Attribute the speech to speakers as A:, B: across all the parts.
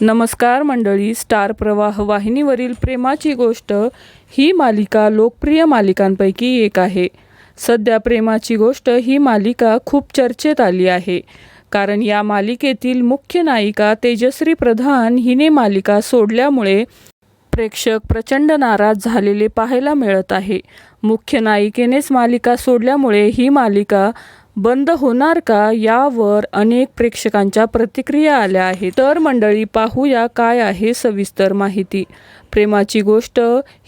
A: नमस्कार मंडळी स्टार प्रवाह वाहिनीवरील प्रेमाची गोष्ट. ही मालिका लोकप्रिय मालिकांपैकी एक आहे. सध्या प्रेमाची गोष्ट ही मालिका खूप चर्चेत आली आहे. कारण या मालिकेतील मुख्य नायिका तेजश्री प्रधान हिने मालिका सोडल्यामुळे प्रेक्षक प्रचंड नाराज झालेले पाहायला मिळत आहे. मुख्य नायिकेनेच मालिका सोडल्यामुळे ही मालिका बंद होणार का यावर अनेक प्रेक्षकांच्या प्रतिक्रिया आल्या आहेत. तर मंडळी पाहूया काय आहे सविस्तर माहिती. प्रेमाची गोष्ट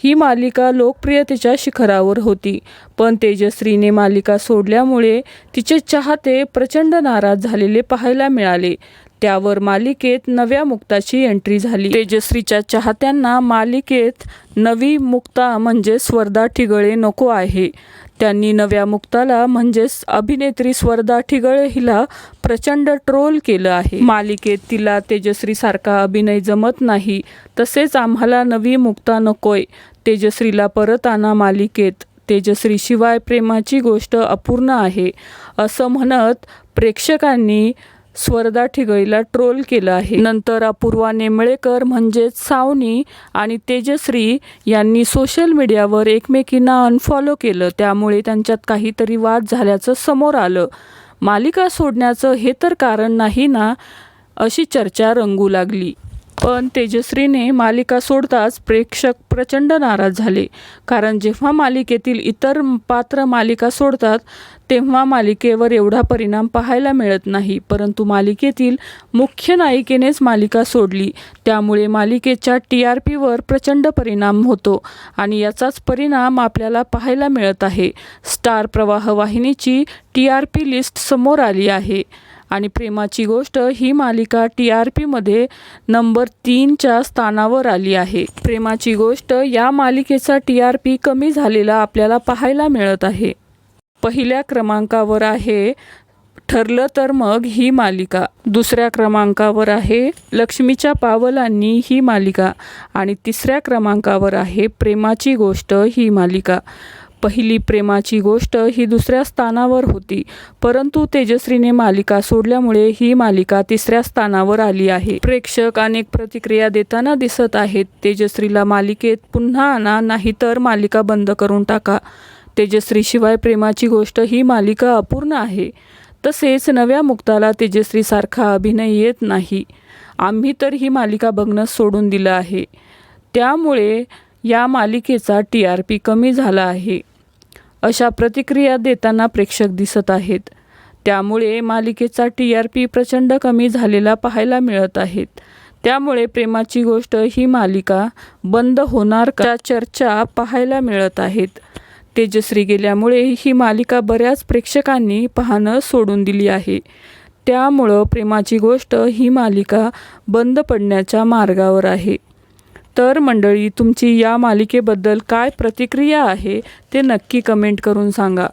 A: ही मालिका लोकप्रियतेच्या शिखरावर होती. पण तेजश्रीने मालिका सोडल्यामुळे तिचे चाहते प्रचंड नाराज झालेले पाहायला मिळाले. त्यावर मालिकेत नव्या मुक्ताची एंट्री झाली. तेजश्रीच्या चाहत्यांना मालिकेत नवी मुक्ता म्हणजे स्वर्धा ठिगळे नको आहे. त्यांनी नव्या मुक्ताला म्हणजेच अभिनेत्री स्वर्धा ठिगळे हिला प्रचंड ट्रोल केलं आहे. मालिकेत तिला तेजश्रीसारखा अभिनय जमत नाही. तसेच आम्हाला नवी मुक्ता नकोय. तेजश्रीला परत आणा मालिकेत. तेजश्रीशिवाय प्रेमाची गोष्ट अपूर्ण आहे. असं म्हणत प्रेक्षकांनी स्वर्धा ठिगळीला ट्रोल केलं आहे. नंतर अपूर्वा नेमळेकर म्हणजेच सावनी आणि तेजश्री यांनी सोशल मीडियावर एकमेकींना अनफॉलो केलं. त्यामुळे त्यांच्यात काहीतरी वाद झाल्याचं समोर आलं. मालिका सोडण्याचं हे तर कारण नाही ना अशी चर्चा रंगू लागली. पण तेजश्रीने मालिका सोडताच प्रेक्षक प्रचंड नाराज झाले. कारण जेव्हा मालिकेतील इतर पात्र मालिका सोडतात तेव्हा मालिकेवर एवढा परिणाम पाहायला मिळत नाही. परंतु मालिकेतील मुख्य नायिकेनेच मालिका सोडली. त्यामुळे मालिकेच्या टी आर पीवर प्रचंड परिणाम होतो आणि याचाच परिणाम आपल्याला पाहायला मिळत आहे. स्टार प्रवाह वाहिनीची टी आर पी लिस्ट समोर आली आहे. आणि प्रेमाची गोष्ट ही मालिका टी आर पीमध्ये नंबर तीनच्या स्थानावर आली आहे. प्रेमाची गोष्ट या मालिकेचा टी आर पी कमी झालेला आपल्याला पाहायला मिळत आहे. पहिल्या क्रमांकावर आहे ठरलं तर मग ही मालिका. दुसऱ्या क्रमांकावर आहे लक्ष्मीच्या पावलांनी ही मालिका. आणि तिसऱ्या क्रमांकावर आहे प्रेमाची गोष्ट ही मालिका. पहिली प्रेमाची गोष्ट ही दुसऱ्या स्थानावर होती. परंतु तेजश्रीने मालिका सोडल्यामुळे ही मालिका तिसऱ्या स्थानावर आली आहे. प्रेक्षक अनेक प्रतिक्रिया देताना दिसत आहेत. तेजश्रीला मालिकेत पुन्हा आणा नाहीतर मालिका बंद करून टाका. तेजश्रीशिवाय प्रेमाची गोष्ट ही मालिका अपूर्ण आहे. तसेच नव्या मुक्ताला तेजश्रीसारखा अभिनय येत नाही. आम्ही तर ही मालिका बघणं सोडून दिलं आहे. त्यामुळे या मालिकेचा टी आर पी कमी झाला आहे. अशा प्रतिक्रिया देताना प्रेक्षक दिसत आहेत. त्यामुळे मालिकेचा टी आर पी प्रचंड कमी झालेला पाहायला मिळत आहेत. त्यामुळे प्रेमाची गोष्ट ही मालिका बंद होणार का चर्चा पाहायला मिळत आहेत. तेजश्री गेल्यामुळे ही मालिका बऱ्याच प्रेक्षकांनी पाहणं सोडून दिली आहे. त्यामुळं प्रेमाची गोष्ट ही मालिका बंद पडण्याच्या मार्गावर आहे. तर मंडळी तुमची या मालिकेबद्दल काय प्रतिक्रिया आहे ते नक्की कमेंट करून सांगा.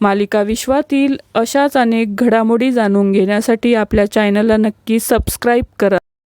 A: मालिका विश्वातील अशाच अनेक घडामोडी जाणून घेण्यासाठी आपल्या चॅनलला नक्की सबस्क्राईब करा.